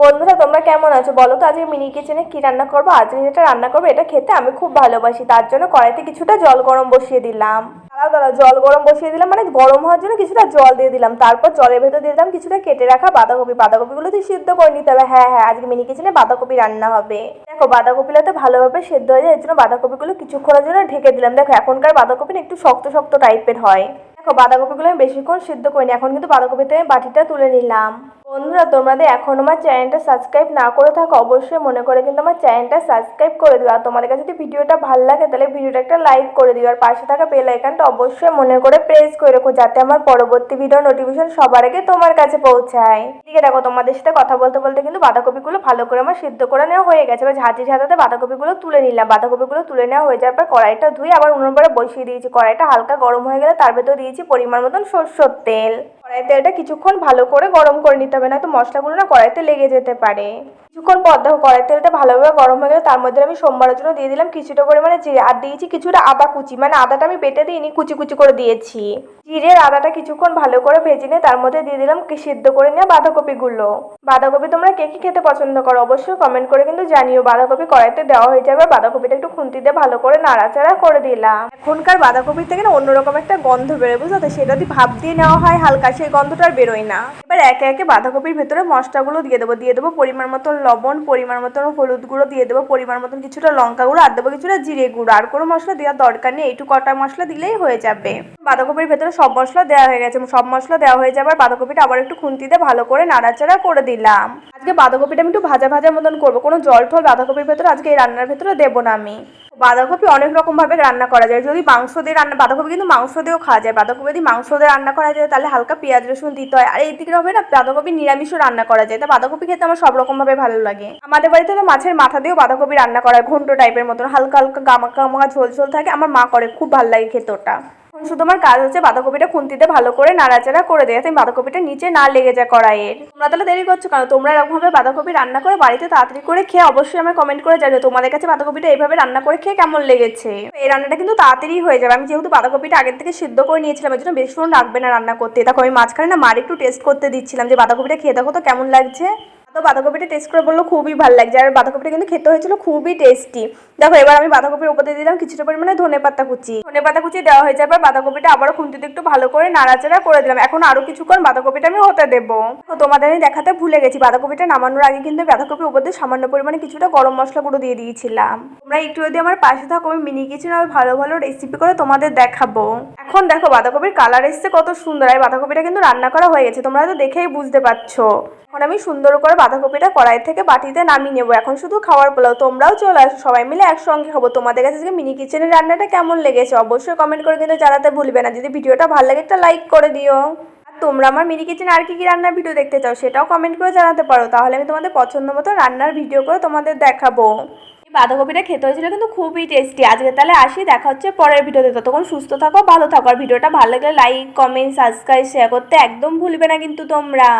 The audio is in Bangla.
বন্ধুরা, তোমরা কেমন আছো? বলো তো, আজকে মিনি কিচেনে কি রান্না করব? আজকে যেটা রান্না করব, এটা খেতে আমি খুব ভালোবাসি। তার জন্য কড়াইতে কিছুটা জল গরম বসিয়ে দিলাম। দাঁড়াও দাঁড়াও, জল গরম বসিয়ে দিলাম মানে গরম হওয়ার জন্য কিছুটা জল দিয়ে দিলাম। তারপর জলের ভেতর দিয়ে দিলাম কিছুটা কেটে রাখা বাঁধাকপি। বাঁধাকপিগুলো তুই সিদ্ধ করে নিতে হবে। হ্যাঁ হ্যাঁ আজকে মিনি কিচেনে বাঁধাকপি রান্না হবে। দেখো, বাঁধাকপিগুলো তো ভালোভাবে সেদ্ধ হয়ে যায়, এর জন্য বাঁধাকপিগুলো কিছুক্ষণের জন্য ঢেকে দিলাম। দেখো, এখনকার বাঁধাকপি একটু শক্ত শক্ত টাইপের হয়। দেখো বাঁধাকপিগুলো আমি বেশিক্ষণ সিদ্ধ করিনি, এখন কিন্তু বাঁধাকপিতে আমি বাটিটা তুলে নিলাম। বন্ধুরা, তোমাদের এখন আমার চ্যানেলটা সাবস্ক্রাইব না করে থাকো, অবশ্যই মনে করে কিন্তু আমার চ্যানেলটা সাবস্ক্রাইব করে দিও। আর তোমাদের কাছে যদি ভিডিওটা ভালো লাগে, তাহলে ভিডিওটা একটা লাইক করে দিও। আর পাশে থাকা বেল আইকনটা অবশ্যই মনে করে প্রেস করে রাখো, যাতে আমার পরবর্তী ভিডিও নোটিফিকেশন সবার আগে তোমার কাছে পৌঁছায়। ঠিক দেখো, তোমাদের সাথে কথা বলতে বলতে কিন্তু বাঁধাকপিগুলো ভালো করে আমার সিদ্ধ করে নেওয়া হয়ে গেছে। এবার ঝাঁঝি ঝাঁটাতে বাঁধাকপিগুলো তুলে নিলাম। বাঁধাকপিগুলো তুলে নেওয়া হয়ে যাওয়ার পর কড়াইটা ধুয়ে আবার উনুন পরে বসিয়ে দিয়েছি। কড়াইটা হালকা গরম হয়ে গেলে তার ভেতর দিয়েছি পরিমাণ মতন সরষের তেল। কড়াই তেলটা কিছুক্ষণ ভালো করে গরম করে নিতে হবে না তো মশলাগুলো না কড়াইতে লেগে যেতে পারে। কিছুক্ষণ পর দেখো কড়াই তেলটা ভালোভাবে গরম হয়ে গেলে, তার মধ্যে আমি সোমবারের জন্য দিয়ে দিলাম কিছুটা পরিমাণে জিরে, আর দিয়েছি কিছুটা আদা কুচি মানে আদাটা আমি বেটে দিইনি, কুচি কুচি করে দিয়েছি। জিরের আদাটা কিছুক্ষণ ভালো করে ভেজে নিয়ে তার মধ্যে দিয়ে দিলাম সিদ্ধ করে নেওয়া বাঁধাকপিগুলো। বাঁধাকপি তোমরা কে কি খেতে পছন্দ করো অবশ্যই কমেন্ট করে কিন্তু জানিও, বাঁধাকপি কড়াইতে দেওয়া হয়ে যাবে বাঁধাকপিটা একটু খুন্তি দিয়ে ভালো করে নাড়াচাড়া করে দিলাম। এখনকার বাঁধাকপির থেকে না অন্যরকম একটা গন্ধ বেরোয়, বুঝলো তো? সেটা যদি ভাপ দিয়ে নেওয়া হয় হালকা সেই গন্ধটা আর বেরোয় না। এবার একে একে বাঁধাকপির ভেতরে মশলাগুলো দিয়ে দেবো দিয়ে দেবো পরিমাণ মতন লবণ, পরিমাণ মতন হলুদ গুঁড়ো, দিয়ে দেবো পরিমাণ মতন কিছুটা লঙ্কা গুঁড়ো, আর দেবো কিছুটা জিরে গুঁড়ো। আর কোনো মশলা দেওয়ার দরকার নেই এইটু কটা মশলা দিলেই হয়ে যাবে। বাঁধাকপির ভেতরে সব মশলা দেওয়া হয়ে গেছে, সব মশলা দেওয়া হয়ে যাবে আর বাঁধাকপিটা আবার একটু খুন্তিতে ভালো করে নাড়াচাড়া করে দিলাম। আজকে বাঁধাকপিটা আমি একটু ভাজা ভাজা মতন করব। কোনো জল টল বাঁধাকপির ভেতরে আজকে এই রান্নার ভেতরে দেবো না আমি। বাঁধাকপি অনেক রকমভাবে রান্না করা যায়। যদি মাংস দিয়ে রান্না, বাঁধাকপি কিন্তু মাংস দিয়েও খাওয়া যায়। বাঁধাকপি যদি মাংস দিয়ে রান্না করা যায়, তাহলে হালকা পেঁয়াজ, রসুন দিতে হয়। আর এই দিকে হবে না, বাঁধাকপি নিরামিষও রান্না করা যায়। তা বাঁধাকপি খেতে আমার সব রকমভাবে ভালো লাগে। আমাদের বাড়িতে তো মাছের মাথা দিয়েও বাঁধাকপি রান্না করা হয়, ঘন্ট টাইপের মতন। হালকা হালকা গামাকা গামাকা ঝোল ঝোল থাকে। আমার মা করে, খুব ভালো লাগে খেতে ওটা। শুধু আমার কাজ হচ্ছে বাঁধাকপিটা খুন্তিতে ভালো করে নাড়াচাড়া করে দেয়। যাতে বাঁধাকপিটা নিচে না লেগে যায় কড়াইয়ের। তোমরা তাহলে দেরি করছ কারণ তোমরা এরকমভাবে বাঁধাকপি রান্না করে বাড়িতে তাড়াতাড়ি করে খেয়ে অবশ্যই আমার কমেন্ট করে জানিও তোমাদের কাছে বাঁধাকপিটা এইভাবে রান্না করে খেয়ে কেমন লেগেছে। এই রান্নাটা কিন্তু তাড়াতাড়ি হয়ে যাবে। আমি যেহেতু বাঁধাকপিটা আগের থেকে সিদ্ধ করে নিয়েছিলাম এর জন্য বেশিক্ষণ রাখবে না রান্না করতে। দেখো আমি মাঝখানে না মার একটু টেস্ট করতে দিচ্ছিলাম যে বাঁধাকপিটা খেয়ে দেখো তো কেমন লাগছে। তো বাঁধাকপিটা টেস্ট করে বলল খুবই ভালো লাগছে। আর বাঁধাকপিটা কিন্তু খেতে হয়েছিল খুবই টেস্টি দেখো, এবার আমি বাঁধাকপির উপর দিলাম কিছুটা পরিমাণে ধনে পাতা কুচি। ধনে পাতা কুচি দেওয়া হয়ে যাবে বাঁধাকপিটা আবারও খুন্তিতে একটু ভালো করে নাড়াচাড়া করে দিলাম। এখন আরও কিছুক্ষণ বাঁধাকপিটা আমি হতে দেবো। তো তোমাদের আমি দেখাতে ভুলে গেছি, বাঁধাকপিটা নামানোর আগে কিন্তু বাঁধাকপির উপর দিয়ে সামান্য পরিমাণে কিছুটা গরম মশলা গুঁড়ো দিয়ে দিয়েছিলাম। তোমরা একটু যদি আমার পাশে থাকো, আমি মিনি কিচেন আর ভালো ভালো রেসিপি করে তোমাদের দেখাবো। এখন দেখো, বাঁধাকপির কালার এসছে কত সুন্দর। আর বাঁধাকপিটা কিন্তু রান্না করা হয়ে গেছে, তোমরা তো দেখেই বুঝতে পারছ। এখন আমি সুন্দর করে বাঁধাকপিটা কড়াই থেকে বাটিতে নামিয়ে নেব। এখন শুধু খাওয়ার পোলাও। তোমরাও চলে আসো, সবাই মিলে একসঙ্গে খাব। তোমাদের কাছে আজকে মিনি কিচেনের রান্নাটা কেমন লেগেছে অবশ্যই কমেন্ট করে কিন্তু জানাতে ভুলবে না। যদি ভিডিওটা ভালো লাগে একটা লাইক করে দিও। আর তোমরা আমার মিনি কিচেন আর কি কি রান্নার ভিডিও দেখতে চাও সেটাও কমেন্ট করে জানাতে পারো। তাহলে আমি তোমাদের পছন্দ মতো রান্নার ভিডিও করে তোমাদের দেখাবো। এই বাঁধাকপিটা খেতে হয়েছিল কিন্তু খুবই টেস্টি আজকে তাহলে আসি, দেখা হচ্ছে পরের ভিডিওতে ততক্ষণ সুস্থ থাকো, ভালো থাকো। আর ভিডিওটা ভালো লাগলে লাইক কমেন্ট সাবস্ক্রাইব শেয়ার করতে একদম ভুলবে না কিন্তু তোমরা।